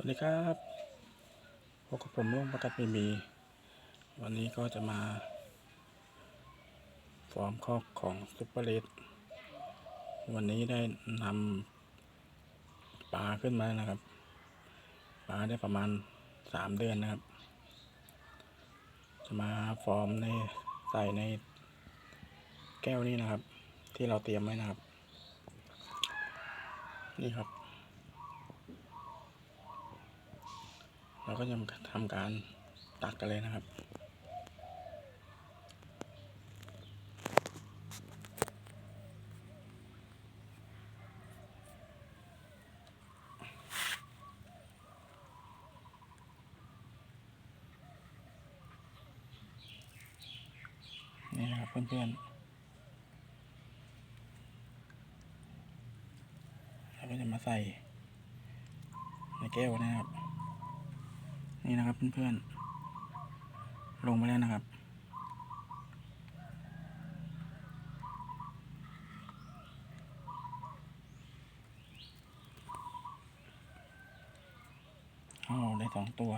สวัสดีครับพบกับผมลุงประกัดมีมี วันนี้ก็จะมาฟอร์มคอกของซุปเปอร์เลดวันนี้ได้นำปลาขึ้นมานะครับ ปลาได้ประมาณสามเดือนนะครับ จะมาฟอร์มในใส่ในแก้วนี้นะครับ ที่เราเตรียมไว้นะครับ นี่ครับ เราก็จะทำการตักกันเลยนะครับนี่นะครับเพื่อนๆเราก็จะมาใส่ในแก้วนะครับ นี่นะครับเพื่อนๆลงไปแล้วนะครับ อ๋อได้สองตัว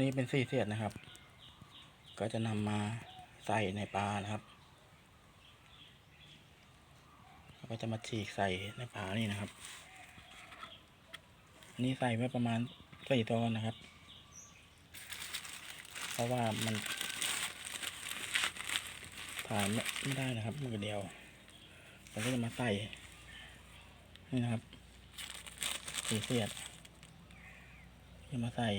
นนี้เป็นสี่เศษนะครับ ก็จะนำมาใส่ในปลานะครับแล้วก็จะมาฉีกใส่ในปลานี่นะครับอันนี้ใส่ไว้ประมาณสี่ตัวนะครับ เพราะว่ามันถ่ายไม่ไม่ได้นะครับมือเดียวเราก็จะมาใส่นี่นะครับสีเสียดจะมาใส่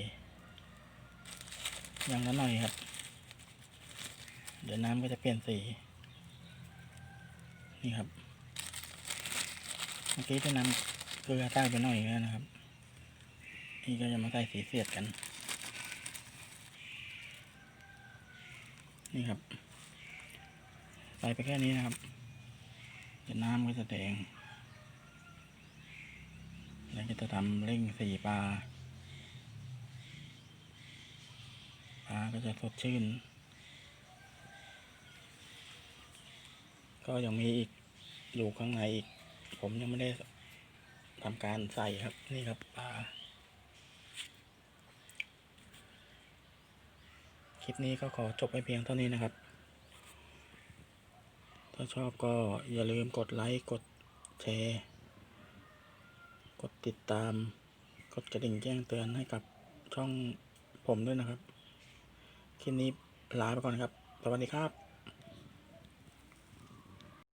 อย่างละหน่อยครับ เดี๋ยวน้ำก็จะเปลี่ยนสี นี่ครับ เมื่อกี้จะนำเกลือใส่ไปหน่อยแล้วนะครับ นี่ก็จะมาใส่สีเสียดกัน นี่ครับ ใส่ไปแค่นี้นะครับ เดี๋ยวน้ำก็จะแดงแล้วก็จะทำเร่งสีปลาาก็จะสดชื่น ก็ยังมีอีกอยู่ข้างในอีก ผมยังไม่ได้ทำการใส่ครับนี่ครับปลาคลิปนี้ก็ขอจบไปเพียงเท่านี้นะครับ ถ้าชอบก็อย่าลืมกดไลค์ กดแชร์ กดติดตาม กดกระดิ่งแจ้งเตือนให้กับช่องผมด้วยนะครับ คลิปนี้ลาไปก่อนครับ สวัสดีครับ